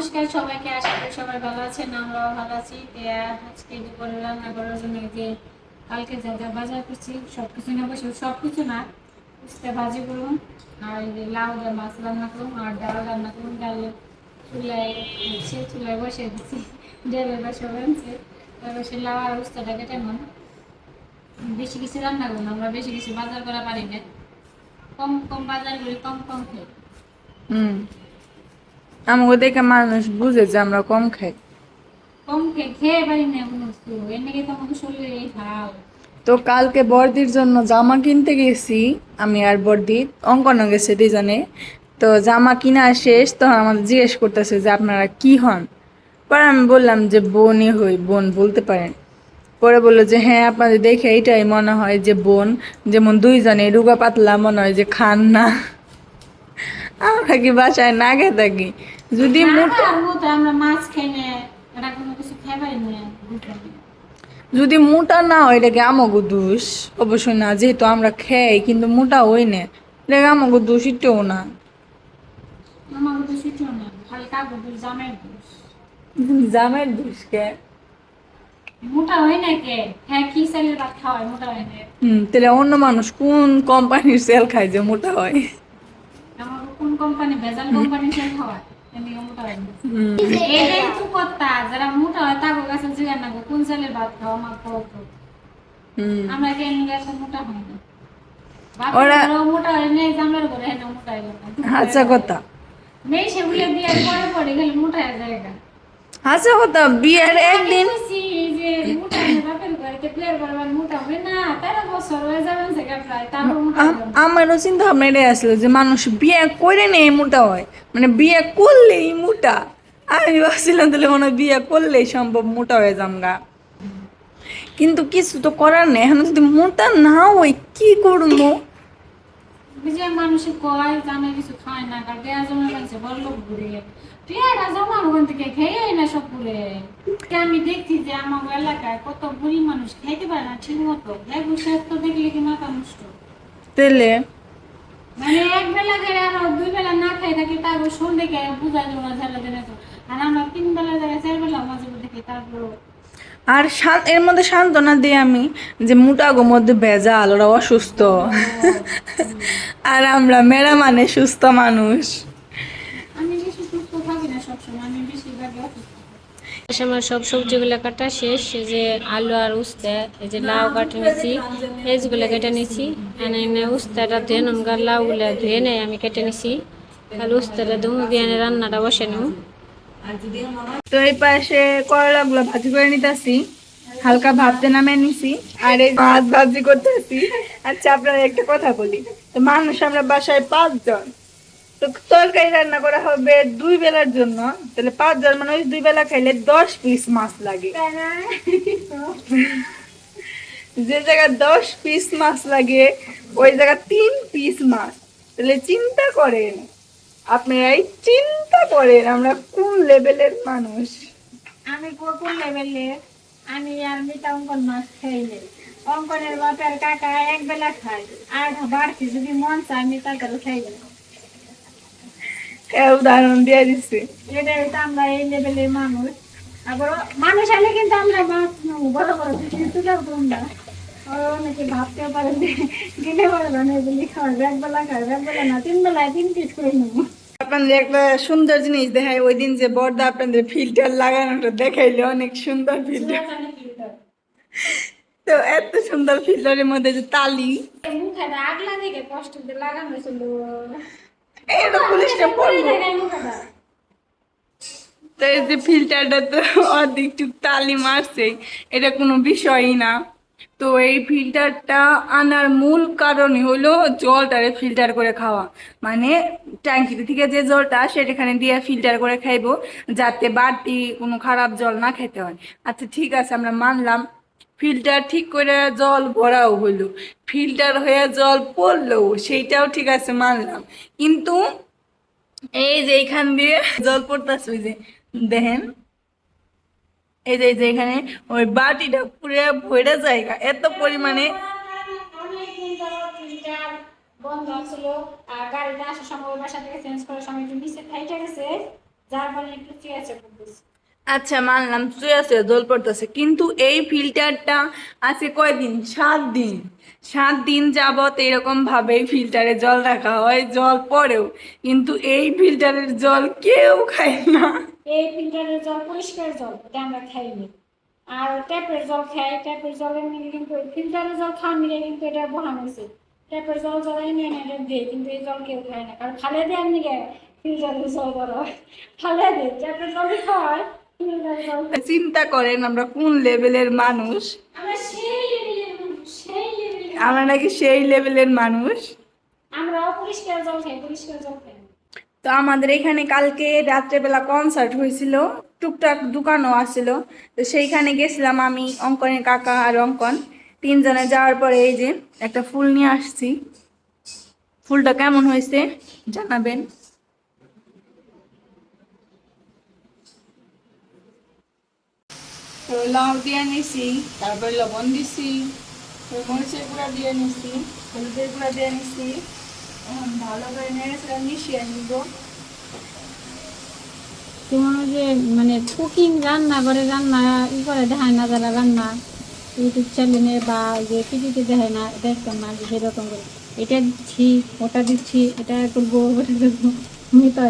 নমস্কার সবাইকে, আশা করি সবাই ভালো আছেন, আমরাও ভালো আছি। আজকে দুপুরে রান্না করার জন্য যে কালকে যা যা বাজার করছি সব কিছু না বসে সব কিছু না, উস্তে ভাজি করুন আর লাউ দিয়ে মাছ রান্না করুন আর ডাল রান্না করুন ডাল চুলায় হচ্ছে চুলায় বসে দিচ্ছি ডালের বসে বানছে, তারপর সে লাউ আর উস্তাটা কেটে মন বেশি কিছু রান্না করুন আমরা বেশি কিছু বাজার করা পারি না। কম কম বাজার করি, কম কম খাই। হুম। আমাকে দেখে মানুষ বুঝে যে আমরা কম খাই কম খেয়ে পারি না এর নাকি শরীরে এই তো কালকে বর্দির জন্য জামা কিনতে গেছি আমি আর বর্দি অঙ্কনও গেছে দুজনে তো জামা কিনা শেষ তখন আমাদের জিজ্ঞেস করতেছে যে আপনারা কি হন পরে আমি বললাম যে বোনই হই বোন বলতে পারেন পরে বলল যে হ্যাঁ আপনাদের দেখে এইটাই মনে হয় যে বোন যেমন দুইজনে রুগা পাতলা মনে হয় যে খান না আমরা কি বাসায় না খেয়ে থাকি? যদি। যদি মোটা না হয় এটাকে আমাকে দোষ? অবশ্যই না যেহেতু আমরা খাই কিন্তু মোটা হই না। এটাকে আমাকে না। জামের দোষ কে? মোটা হয় না কে? হ্যাঁ কি চালের ভাত খাওয়ায় মোটা হয় না। হুম তাহলে অন্য মানুষ কোন কোম্পানির সেল খায় যে মোটা হয়? কোন কোম্পানি ভেজাল কোম্পানি সেল খাওয়ায় হয়। এটাই তো কথা যারা মোটা হয় তাকে কাছে জিজ্ঞাসা না কোন চালের ভাত খাওয়া আমার খাওয়া আমরা কেন এত মোটা হয় না। ওরা- মোটা হয় না জামের ঘরে হ্যাঁ মোটা হয় না হাসা কথা। মেয়ে সেগুলো বিয়ের পরে পরে গেলে মোটা হয়ে যায় হাসা কথা বিয়ের একদিন যে মোটা হয়ে আমারও চিন্তা ভাবনা এটাই আসলো যে মানুষ বিয়ে করে নেই মোটা হয়। মানে বিয়ে করলেই মোটা। আমি ভাবছিলাম তাহলে মনে হয় বিয়ে করলেই সম্ভব মোটা হয়ে যামগা কিন্তু কিছু তো করার নেই এখন যদি মোটা না হয় কি করব? যে মানুষে কয় জানে কিছু খায় না কার দেয়া জমা লাগছে বড় লোক ঘুরে টিয়াটা জমা ওখান থেকে খেয়ে না সব ঘুরে। আমি দেখছি যে আমার এলাকায় কত বুড়ি মানুষ খাইতে পারে না ঠিক মতো এক স্বাস্থ্য দেখলে কি মাথা নষ্ট। তেলে? মানে এক বেলা খেয়ে আর দুই বেলা না খাই থাকি তারপর সন্ধ্যে খেয়ে বুঝা যাব না ঝালা তো আর আমরা তিন বেলা জায়গায় চার বেলা মাঝে মধ্যে খাই তারপর আর শান- এর মধ্যে সান্ত্বনা দিই আমি যে মোটাগো মধ্যে ভেজাল ওরা অসুস্থ। আর আমরা মেরা মানে সুস্থ মানুষ আমার সব সবজিগুলো কাটা শেষ যে আলু আর উস্তে এই যে লাউ কাটে নিছি পেঁয়াজগুলো কেটে নিছি। এনে এনে উস্তাটা ধুয়ে নেব লাউগুলো ধুয়ে নেই আমি কেটে নিছি। আর উস্তাটা দুমু দিয়ে এনে রান্নাটা বসে নেব। তো এই পাশে করলা গুলো ভাজি করে নিতেছি। হালকা ভাবতে নামে নিছি। আর এই মাছ ভাজি করতেছি। আচ্ছা একটা কথা বলি। তো মানুষ আমরা বাসায় পাঁচজন। তো তরকারি রান্না করা হবে দুই বেলার জন্য। তাহলে পাঁচজন মানে ওই দুই বেলা খাইলে দশ পিস মাছ লাগে। যে জায়গায় দশ পিস মাছ লাগে, ওই জায়গায় তিন পিস মাছ। তাহলে চিন্তা করেন। আপনারাই চিন্তা করেন আমরা কোন লেভেলের মানুষ? আমি কোন লেভেলে আমি আর মিটা অঙ্কন মাছ খাইলে। অঙ্কনের বাপের কাকা এক বেলা খায় আর বাড়তি যদি মন চায় আমি তাদের খাইলে এ উদাহরণ দিয়ে দিচ্ছে এটা হচ্ছে আমরা এই লেভেলের মানুষ। আবার মানুষ হলে কিন্তু আমরা মাছ নেব বড় বড় কিন্তু তোমরা অনেকে ভাবতেও পারে যে কিনে পারবে না এগুলি খাওয়াবে এক বেলা খাবে এক বেলা না তিন বেলায় তিন পিস করে নেব। আপনাদের একটা সুন্দর জিনিস দেখাই ওই দিন যে বর্দা আপনাদের ফিল্টার লাগানোটা দেখাইলে অনেক সুন্দর ফিল্টার। তো এত সুন্দর ফিল্টারের মধ্যে যে তালি। এটা পুলিশটা পড়ল তো এই যে ফিল্টারটা তো অর্ধেক টুক তালি মারছে এটা কোনো বিষয়ই না। তো এই ফিল্টারটা আনার মূল কারণই হলো জলটারে ফিল্টার করে খাওয়া। মানে ট্যাঙ্কি থেকে যে জলটা সেটা এখানে দিয়ে ফিল্টার করে খাইবো, যাতে বাড়তি কোনো খারাপ জল না খেতে হয়। আচ্ছা ঠিক আছে, আমরা মানলাম। ফিল্টার ঠিক করে জল ভরাও হইল। ফিল্টার হয়ে জল পড়ল, সেইটাও ঠিক আছে, মানলাম। কিন্তু এই যে এইখান দিয়ে জল পড়তেছে, ওই যে দেখেন এই যে, এই ওই বাটিটা পুরো ভরে জায়গা, এত পরিমাণে। বন্ধ ছিল আর গাড়িটা আসার চেয়েছে আচ্ছা মানলাম আছে জল পড়তেছে। কিন্তু এই ফিল্টারটা আছে কয়দিন? সাত দিন। সাত দিন যাবত এরকম ভাবে ফিল্টারে জল রাখা হয়, জল পড়েও কিন্তু এই ফিল্টারের জল কেউ খায় না। এই ফিল্টারের জল পরিষ্কার জল এটা আমরা খাইনি। আর ট্যাপের জল খাই ট্যাপের জলের নিয়ে কিন্তু ফিল্টারের জল খাওয়ার নিয়ে কিন্তু এটা বহান হয়েছে। ট্যাপের জল জ্বালাই নিয়ে এটা দেয় কিন্তু এই জল কেউ খায় না। কারণ খালে দেওয়ার নিয়ে ফিল্টারের জল করা হয়। খালে দেয় ট্যাপের জলই জল খায়। চিন্তা করেন আমরা কোন লেভেলের মানুষ? আমরা নাকি সেই লেভেলের মানুষ? আমরা অপরিষ্কার জল খাই পরিষ্কার জল খাই। না। তো আমাদের এখানে কালকে রাত্রেবেলা কনসার্ট হয়েছিল, টুকটাক দোকানও আসছিল। তো সেইখানে গেছিলাম আমি, অঙ্কনের কাকা আর অঙ্কন। তিনজনে যাওয়ার পরে এই যে একটা ফুল নিয়ে আসছি। ফুলটা কেমন হয়েছে জানাবেন। তো লাউ দিয়ে নিছি, তারপরে লবণ দিছি মরিচের গুঁড়া দিয়ে নিছি, হলুদের গুঁড়া দিয়ে নিছি। ভালো যে মানে কুকিং রান্না করে রান্না ই করে দেখায় না রান্না, ইউটিউব চ্যানেলে বা যে দেখায় না না এটা দিচ্ছি, ওটা দিচ্ছি, এটা আমি তো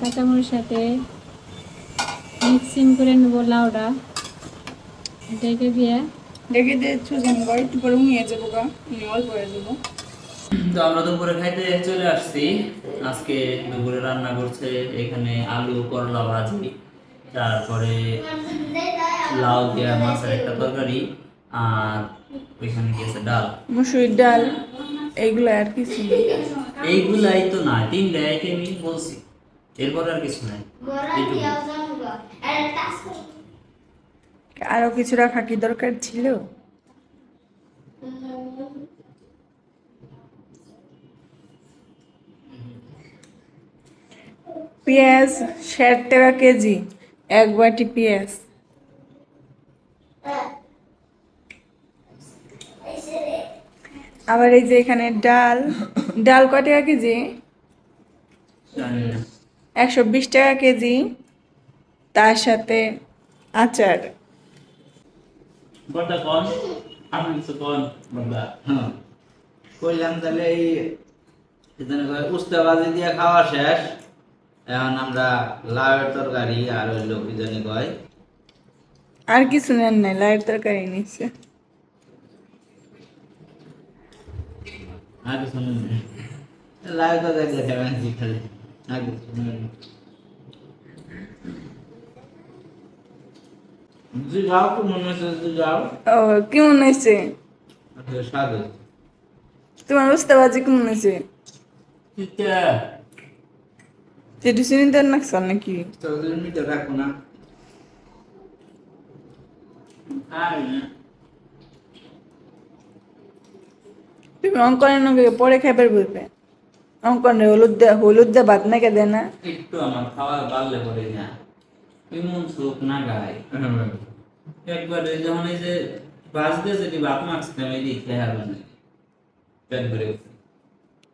কাঁচামরিচ সাথে মিক্সিং করে নেব লাউটা এটাকে দিয়ে দেখে দিয়ে সুজন একটু পরে উমিয়ে যাব গা। উনি অল্প হয়ে যাব। তো আমরা দুপুরে খাইতে চলে আসছি। আজকে দুপুরে রান্না করছে এখানে আলু করলা ভাজি তারপরে লাউ দেওয়া মাছের একটা তরকারি আর ওইখানে গেছে ডাল। মুসুরির ডাল এইগুলো আর কিছু না এইগুলাই তো না তিনটা আইটেমই বলছি। এরপর আর কিছু নাই। আরও কিছুটা ফাঁকি দরকার ছিল? পেঁয়াজ ষাট টাকা কেজি এক বাটি পেঁয়াজ। আবার এই যে এখানে ডাল ডাল কয় টাকা কেজি? একশো বিশ টাকা কেজি তার সাথে আচার। কন আপনি কিছু কন বাবা। কইলাম তাহলে এই এখানে কয় উস্তাবাজি দিয়ে খাওয়া শেষ। এখন আমরা লাউয়ের তরকারি আর হইল কি জানি কয়। আর কিছু নেন নাই লাইট তরকারি নিচ্ছে। আর কিছু নেই। লাউ তো দেখলে খেবেন খালি। আর কিছু নেই। জি যাও তো মনে হচ্ছে জি যাও। ও কেমন হয়েছে আচ্ছা, হয়েছে। তোমার উস্তাবাজি কেমন হয়েছে যেটু শুনি দেন না চল নাকি? তো ওদের মিটে রাখো না। তুমি অঙ্কনের নগে পরে খাইবার বলবে। অঙ্কনের হলুদ দে হলুদ দে ভাত নাকি দেয় না? একটু আমার খাওয়া বাড়লে পরে না। এমন চোখ না গায়। একবার এই এই যে বাজতে যদি বাপ মাখছিলাম এই দিকে খেয়াল মানে পেট ভরে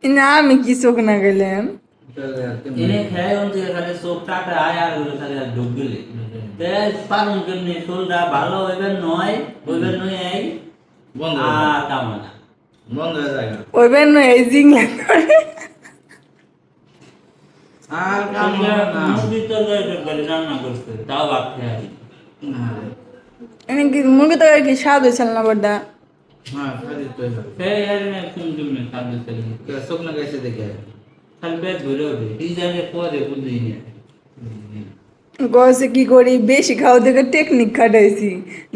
না আমি কি চোখ না গেলাম? এনে খেয়ে অন্তে খালি চোখ টাটা আয় আর ওগুলো খালি আর ঢুক গেলে পারুন কেমনি? শরীরটা ভালো হইবেন নয় হইবেন নয় এই বন্ধ হয়ে আর কামনা বন্ধ হয়ে যায়। ওই বেন এই জিংলা করে আর কাম হবে তরকারি টরকারি রান্না করছে তাও ভাত খেয়ে আসি। এনে কি মুরগি স্বাদ হয়েছিল না বড়দা? হ্যাঁ দেখে খালি পেট ভরে এই পরে বুঝি না। গসে কি করি বেশি খাওয়া দেখে টেকনিক খাটাইছি।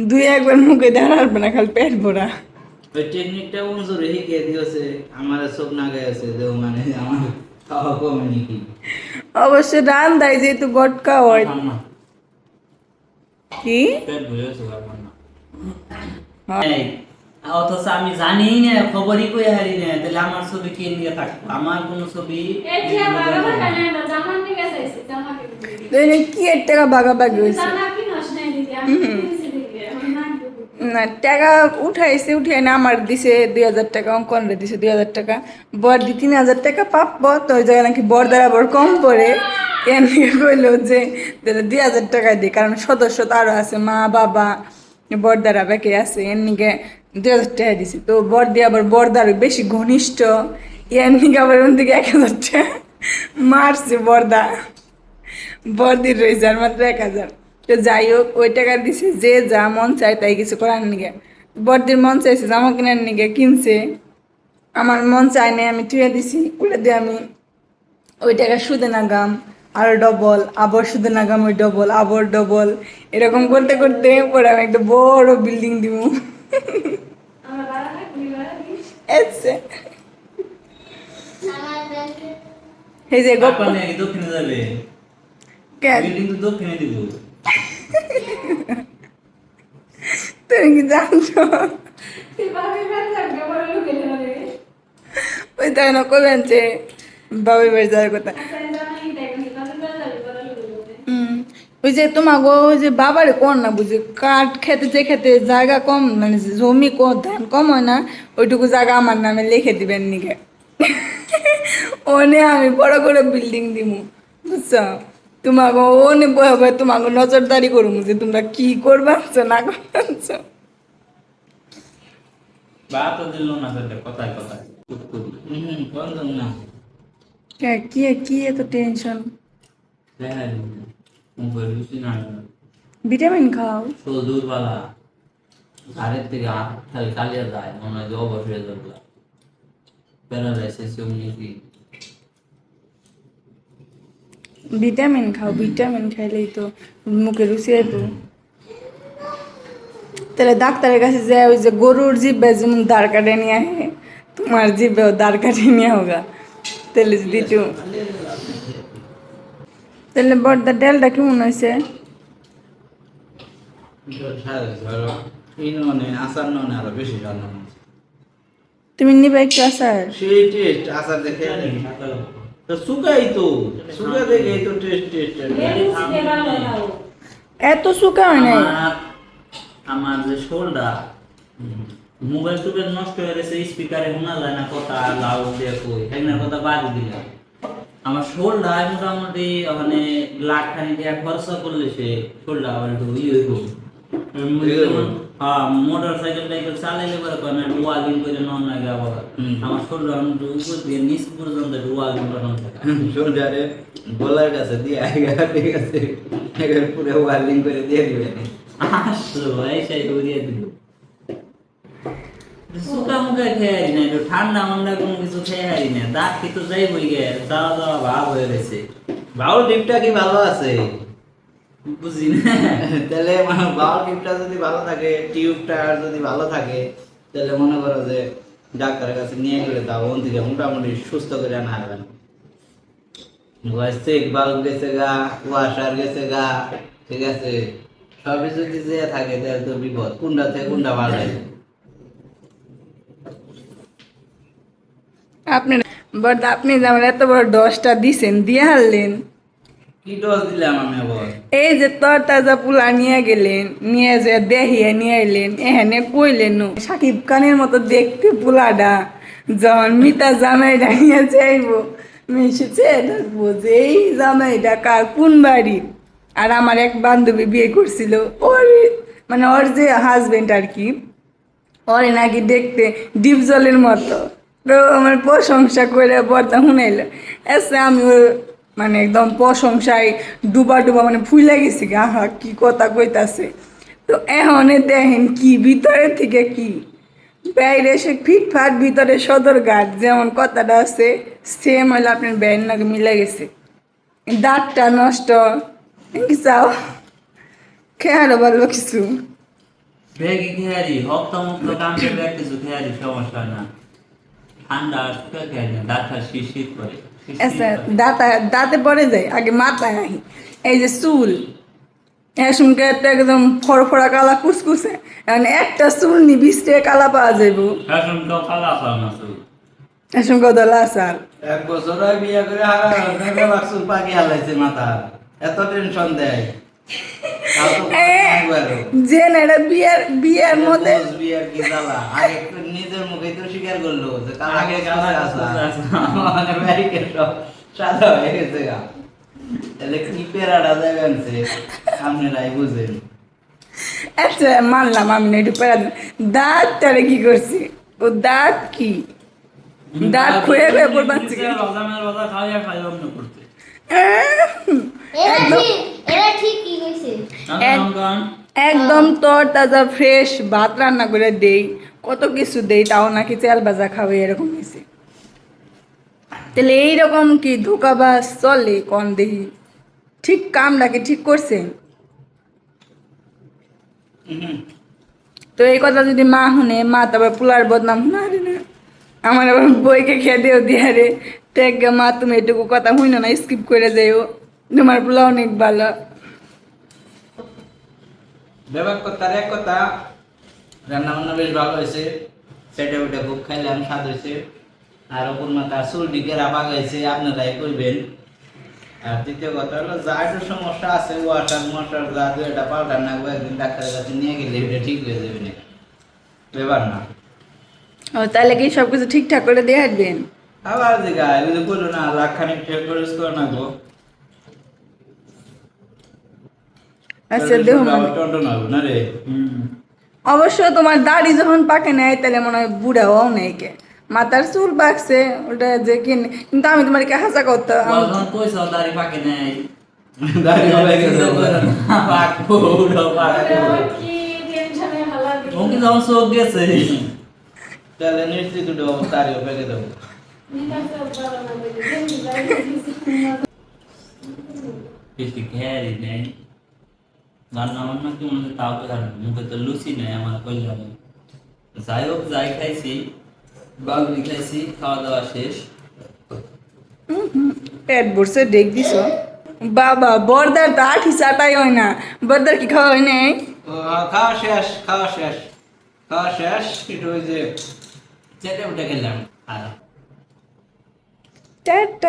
দুই একবার মুখে দাঁড়াবে না খালি পেট ভরা। ওই টেকনিকটা অনুসরণ শিখিয়ে দিয়েছে আমার চোখ না গেছে মানে আমার। অবশ্য রান দেয় যেহেতু গটকা হয়। কি? হ্যাঁ। অথচ আমি জানি না খবরই কই হারি না। তাহলে আমার ছবি কে নিয়ে থাকব? আমার কোনো ছবি কি এর টাকা ভাগাভাগি হয়েছে? টাকা উঠাইছে উঠাই না, আমার দিছে দুই হাজার টাকা, অঙ্কনরে দিছে দুই হাজার টাকা। বর দি তিন হাজার টাকা পাবো, তো ওই জায়গায় নাকি বর দ্বারা বড় কম পড়ে। এর কইলো যে দুই হাজার টাকা দিই কারণ সদস্য তো আরও আছে, মা, বাবা বরদারা বেঁকে আছে এর নিকে দুই হাজার টাকা দিছে। তো বর দিয়ে আবার বরদার বেশি ঘনিষ্ঠ এর নিকে আবার ওন দিকে এক হাজার টাকা মারছে বরদা বরদির রয়েছে আর মাত্র এক হাজার। তো যাই হোক ওই টাকা দিছে যে যা মন চায় তাই কিছু করার নিগে। বরদির মন চাইছে জামা কেনার নিগে কিনছে। আমার মন চায় নাই আমি টুয়ে দিছি ওটা দিয়ে আমি ওই টাকা সুদে নাগাম আর ডবল আবার সুদে নাগাম ওই ডবল আবার ডবল। এরকম করতে করতে পরে আমি একটা বড় বিল্ডিং দিব। এই যে গপ আপনার দক্ষিণে যাবে। কেন? বিল্ডিং তো দক্ষিণে দিব। তুমি কি জানছো? ওই তাই না যে বাবুর বাড়ি যাওয়ার কথা। ওই যে তোমাকে ওই যে বাবারে কোন না বুঝি, কাঠ খেতে যে খেতে জায়গা কম মানে জমি কম ধান কম হয় না, ওইটুকু জায়গা আমার নামে লিখে দিবেন নিকে ওনে আমি বড় করে বিল্ডিং দিব বুঝছ? তোমাকে ওনে বয়ে তোমাকে নজরদারি করব যে তোমরা কি করবাচ্ছ না না কি কি এত টেনশন হ্যাঁ ভিটামিন খাও। দূরবালা ঘাড়ের থেকে হাত খালি কালিয়া যায় মনে হয় অবশ্যই যাবে। প্যারালাইসিস ভিটামিন খাও, ভিটামিন খাইলেই তো মুখে রুচি আইব। তাহলে ডাক্তারের কাছে যে ওই যে গরুর জিব্বে যেমন দাঁড় কাটে নিয়ে আহে তোমার জিব্বেও দাঁড় কাটে নিয়ে হোগা তাহলে যদি একটু তাহলে বড়দা ডেলটা কেমন হয়েছে? তুমি নিবে একটু আসার সেই টেস্ট আসার দেখে তো সুগাই তো সুগা দেখে তো টেস্ট টেস্ট এত শুকা হয় নাই? আমার আমার যে শোলটা মোবাইল টুবেল নষ্ট হয়ে গেছে স্পিকারে শোনা যায় না কথা লাউড দিয়ে কই। একনার কথা বাদ দিলাম। আমার শোলটা মোটামুটি ওখানে লাখ খানি টাকা খরচা করলে সে শোলটা আবার একটু ইয়ে হইব। হ্যাঁ মোটর সাইকেল টাইকেল চালাইলে পরে কয় না ওয়ালিং করে নন লাগে আবার। আমার শোলটা একটু উপর দিয়ে নিচ পর্যন্ত একটু ওয়ালিং করানো থাকে। গলার কাছে দিয়ে আইগা ঠিক আছে এবার পুরো ওয়ার্লিং করে দিয়ে দিবেন আসলো এই সেই উড়িয়ে দিল। সুকা মুখে খেয়ে হারি না একটু ঠান্ডা মান্ডা কোনো কিছু খেয়ে হারি না। দাঁত কি তো যাই বই গে যাওয়া যাওয়া ভাব হয়ে গেছে। বাউল ডিপটা কি ভালো আছে? বুঝি না। তাহলে মানে বাউল যদি ভালো থাকে যদি ভালো থাকে তাহলে মনে করো যে ডাক্তারের কাছে নিয়ে গেলে তাও ওন থেকে মোটামুটি সুস্থ করে আনা হবে চেক বাল্ব গেছে গা ওয়াশার গেছে গা ঠিক আছে? সবই যদি যে থাকে তাহলে তো বিপদ। কোনটা থেকে কোনটা ভালো আপনি বড়দা আপনি যে আমার এত বড় দশটা দিছেন দিয়ে হারলেন। এই যে তর তাজা পুলা নিয়ে গেলেন, নিয়ে যে নিয়ে এলেন কইলেন সাকিব খানের মতো দেখতে পুলাটা। যখন মিতা জামাইটা নিয়ে যাইব মিশেছে যে এই জামাইটা কার, কোন বাড়ির? আর আমার এক বান্ধবী বিয়ে করছিল, ওর মানে ওর যে হাজবেন্ড আর কি, ওরে নাকি দেখতে ডিপ জলের মতো। তো আমার প্রশংসা করে বর্দা শুনাইল এসে আমি মানে একদম প্রশংসায় ডুবা ডুবা মানে ফুলে গেছি গা, আহা, কি কথা কইতাছে। তো এহনে দেখেন কি, ভিতরে থেকে কি? বাইরে সে ফিটফাট, ভিতরে সদর ঘাট যেমন কথাটা আছে সেম হলে আপনার ব্যান নাকি মিলে গেছে। দাঁতটা নষ্ট চাও খেয়ারও ভালো কিছু? ঠান্ডা শীত করে। আচ্ছা। দাঁতা দাঁতে পরে যায় আগে মাথায় আহি এই যে চুল এসনকে একদম ফড়ফড়া কালা কুসকুসে। এখন একটা চুল নি বিশটে কালা পাওয়া যাইব। এখন তো কালা পাও না শুধু এসনকে দলা আসার এক বছর হয় বিয়ে করে হারা চুল পাকি হালাইছে মাথা এত টেনশন দেয়। তাও তো এ, একবারও। যে না এটা বিয়ের বিয়ের মধ্যে বিয়ার কি জ্বালা। আগে একটু নিজের মুখেই তো স্বীকার করল যে কালা আগে কালা আসা। আসা। মানে ব্যারিকেড সাদা হয়ে গেছে গা। তাহলে কি পেরাটা যাবে আপনারাই বুঝেন। আচ্ছা মানলাম আমি না একটু পেরা দাঁত তারে কি করছি ও দাঁত কি দাঁত খুঁয়ে খাওয়া খাওয়া একদম তর তাজা ফ্রেশ ভাত রান্না করে দেই। কত কিছু দেই তাও নাকি চাল ভাজা খাবে এরকম হয়েছে। তাহলে এইরকম কি ধোকাবাজ চলে কন দেহি? ঠিক কামটা কি ঠিক করছে? তো এই কথা যদি মা শুনে মা তারপর পোলার বদনাম না রে আমার আবার বইকে খেয়ে দিও দিয়া রে। টেক মা তুমি এটুকু কথা শুনো না স্কিপ করে যাইও। তোমার পোলা অনেক ভালো। ব্যাপার কথা এক কথা। রান্না বান্না বেশ ভালো হয়েছে। সেটা ওটা খুব খাইলাম স্বাদ হয়েছে। আর ওপর মাথার চুল দিকে রাবাগ হয়েছে আপনারাই করবেন আর দ্বিতীয় কথা হলো যা একটু সমস্যা আছে ওয়াটার মোটর যা দু এটা পাল্টার নাকবো একদিন ডাক্তারের কাছে নিয়ে গেলে এটা ঠিক হয়ে যাবে না ব্যাপার না। ও তাহলে কি সব কিছু ঠিকঠাক করে দিয়ে আসবেন আবার দিঘা এগুলো করল না লাখ খানিক টাকা খরচ করে না গো। আচ্ছা দেহ না রে? অবশ্য তোমার দাড়ি যখন পাকে নেয় তাহলে মনে হয় বুড়াও নেই কে। মাথার চুল পাকছে ওটা যে কিনে কিন্তু আমি তোমার কে হাসা করতে দাড়ি পাকে নাই। দাঁড়িয়ে গেছে পাকবো উড়ো পাকবো। কি টেনশনে হালা ও কি যখন চোখ গেছে। তাহলে নিশ্চিত দুটো তারিও পেকে দেবো। বেশি ঘেরি নেই রান্না বান্না কি মনে হচ্ছে তাও তো জানি না। মুখে তো লুচি নেই আমার কইলাম যাই হোক যাই খাইছি বাবুরি খাইছি খাওয়া দাওয়া শেষ পেট ভরছে ডেক দিছ বাবা বর্দার তো আঠি চাটাই হয় না বর্দার কি খাওয়া হয় নাই ও, খাওয়া শেষ খাওয়া শেষ খাওয়া শেষ একটু ওই যে চেটে উঠে গেলাম আর dead. dead.